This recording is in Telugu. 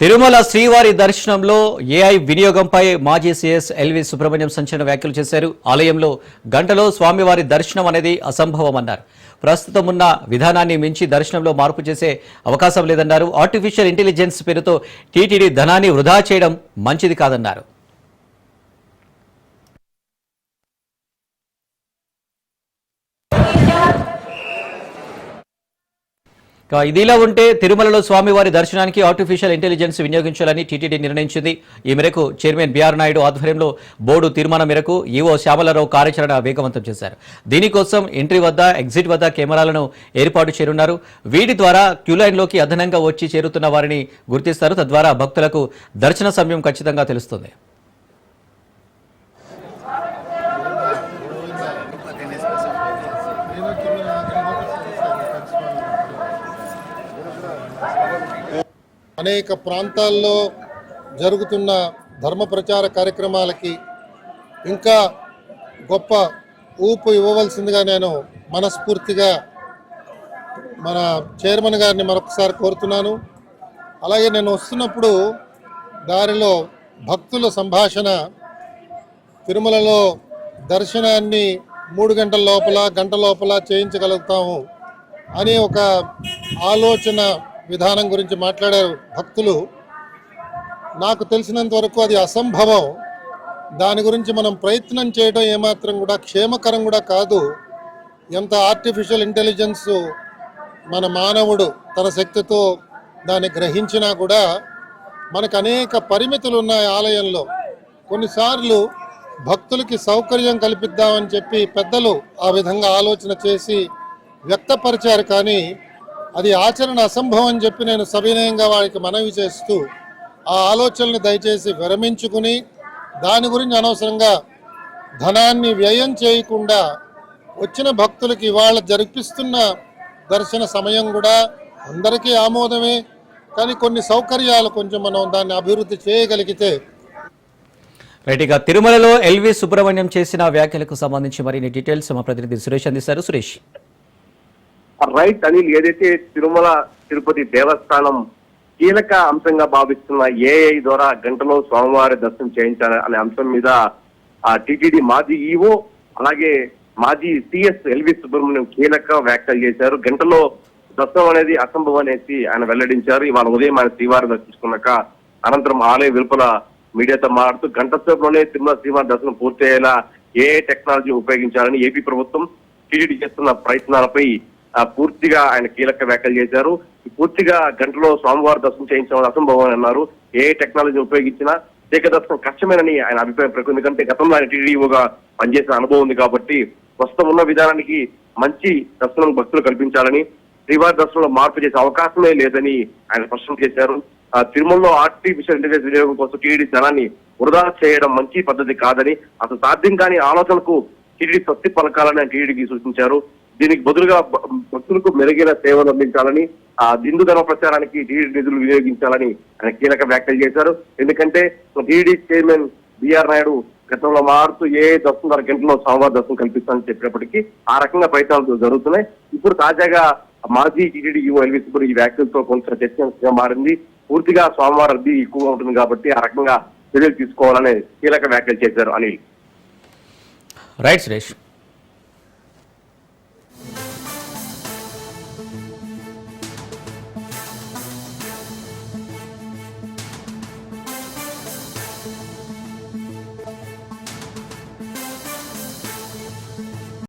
తిరుమల శ్రీవారి దర్శనంలో ఏఐ వినియోగంపై మాజీ సీఎస్ ఎల్వి సుబ్రహ్మణ్యం సంచలన వ్యాఖ్యలు చేశారు. ఆలయంలో గంటలో స్వామివారి దర్శనం అనేది అసంభవమన్నారు. ప్రస్తుతం ఉన్న విధానాన్ని మించి దర్శనంలో మార్పు చేసే అవకాశం లేదన్నారు. ఆర్టిఫిషియల్ ఇంటెలిజెన్స్ పేరుతో టీటీడీ ధనాన్ని వృధా చేయడం మంచిది కాదన్నారు. ఇదిలా ఉంటే తిరుమలలో స్వామివారి దర్శనానికి ఆర్టిఫిషియల్ ఇంటెలిజెన్స్ వినియోగించాలని టీటీడీ నిర్ణయించింది. ఈ మేరకు చైర్మన్ బీఆర్ నాయుడు ఆధ్వర్యంలో బోర్డు తీర్మానం మేరకు ఈవో శ్యామలరావు కార్యాచరణ వేగవంతం చేశారు. దీనికోసం ఎంట్రీ వద్ద ఎగ్జిట్ వద్ద కెమెరాలను ఏర్పాటు చేయనున్నారు. వీటి ద్వారా క్యూ లైన్లోకి అదనంగా వచ్చి చేరుతున్న వారిని గుర్తిస్తారు. తద్వారా భక్తులకు దర్శన సమయం ఖచ్చితంగా తెలుస్తుంది. అనేక ప్రాంతాల్లో జరుగుతున్న ధర్మ ప్రచార కార్యక్రమాలకి ఇంకా గొప్ప ఊపు ఇవ్వవలసిందిగా నేను మనస్ఫూర్తిగా మన చైర్మన్ గారిని మరొకసారి కోరుతున్నాను. అలాగే నేను వస్తున్నప్పుడు దారిలో భక్తుల సంభాషణ తిరుమలలో దర్శనాన్ని మూడు గంటల లోపల గంట లోపల చేయించగలుగుతాము అనే ఒక ఆలోచన విధానం గురించి మాట్లాడారు భక్తులు నాకు తెలిసినంత వరకు అది అసంభవం. దాని గురించి మనం ప్రయత్నం చేయడం ఏమాత్రం కూడా క్షేమకరం కూడా కాదు. ఎంత ఆర్టిఫిషియల్ ఇంటెలిజెన్స్ మన మానవుడు తన శక్తితో దాన్ని గ్రహించినా కూడా మనకు అనేక పరిమితులు ఉన్నాయి ఆలయంలో. కొన్నిసార్లు భక్తులకి సౌకర్యం కల్పిద్దామని చెప్పి పెద్దలు ఆ విధంగా ఆలోచన చేసి వ్యక్తపరిచారు కానీ అది ఆచరణ అసంభవం అని చెప్పి నేను సవినయంగా వారికి మనవి చేస్తూ ఆ ఆలోచనని దయచేసి విరమించుకుని దాని గురించి అనవసరంగా ధనాన్ని వ్యయం చేయకుండా వచ్చిన భక్తులకి ఇవాళ జరిపిస్తున్న దర్శన సమయం కూడా అందరికీ ఆమోదమే. కానీ కొన్ని సౌకర్యాలు కొంచెం మనం దాన్ని అభివృద్ధి చేయగలిగితే. రైట్గా తిరుమలలో ఎల్వి సుబ్రహ్మణ్యం చేసిన వ్యాఖ్యలకు సంబంధించి మరిన్ని డీటెయిల్స్ మా ప్రతినిధి సురేష్ అందిస్తారు. సురేష్. రైట్ అనిల్ ఏదైతే తిరుమల తిరుపతి దేవస్థానం కీలక అంశంగా భావిస్తున్న ఏఐ ద్వారా గంటలో స్వామివారి దర్శనం చేయించాలి అనే అంశం మీద ఆ టీటీడీ మాజీ ఈవో అలాగే మాజీ సిఎస్ ఎల్వి సుబ్రహ్మణ్యం కీలక వ్యాఖ్యలు చేశారు. గంటలో దర్శనం అనేది అసంభవం అనేసి ఆయన వెల్లడించారు. ఇవాళ ఉదయం ఆయన శ్రీవారి దర్శించుకున్నాక అనంతరం ఆలయ వెలుపల మీడియాతో మాట్లాడుతూ గంట సేపులోనే తిరుమల శ్రీవారి దర్శనం పూర్తయ్యేలా ఏ టెక్నాలజీ ఉపయోగించాలని ఏపీ ప్రభుత్వం టీటీడీ చేస్తున్న ప్రయత్నాలపై పూర్తిగా ఆయన కీలక వ్యాఖ్యలు చేశారు. పూర్తిగా గంటలో స్వామివారి దర్శనం చేయించడం అసంభవం అని అన్నారు. ఏ టెక్నాలజీ ఉపయోగించినా ఏక దర్శనం కష్టమేనని ఆయన అభిప్రాయం ప్రకృతి ఎందుకంటే గతంలో ఆయన టీడీఓగా పనిచేసిన అనుభవం ఉంది కాబట్టి ప్రస్తుతం ఉన్న విధానానికి మంచి దర్శనం భక్తులు కల్పించాలని శ్రీవారి దర్శనంలో మార్పు చేసే అవకాశమే లేదని ఆయన స్పష్టం చేశారు. తిరుమలలో ఆర్టిఫిషియల్ ఇంటెలిజెన్స్ వినియోగం కోసం టీడీ ధనాన్ని వృధా చేయడం మంచి పద్ధతి కాదని అసలు సాధ్యం కాని ఆలోచనకు టీడీ స్వస్తి పలకాలని ఆయన టీడీకి సూచించారు. దీనికి బదులుగా భక్తులకు మెరుగైన సేవలు అందించాలని ఆ హిందూ ధర్మ ప్రచారానికి టీడీ నిధులు వినియోగించాలని ఆయన కీలక వ్యాఖ్యలు చేశారు. ఎందుకంటే టీడీ చైర్మన్ బిఆర్ నాయుడు గతంలో మారుతూ ఏ దర్శనం గంటలో సోమవారం దర్శనం కల్పిస్తానని చెప్పినప్పటికీ ఆ రకంగా ప్రయత్నాలు జరుగుతున్నాయి. ఇప్పుడు తాజాగా మాజీ టీడీడీ యువ ఎల్వి సుబ్బు ఈ వ్యాఖ్యలతో కొంచెం చర్చగా మారింది. పూర్తిగా సోమవారం రద్దీ ఎక్కువగా ఉంటుంది కాబట్టి ఆ రకంగా చర్యలు తీసుకోవాలని కీలక వ్యాఖ్యలు చేశారు అనిల్. రైట్ సురేష్.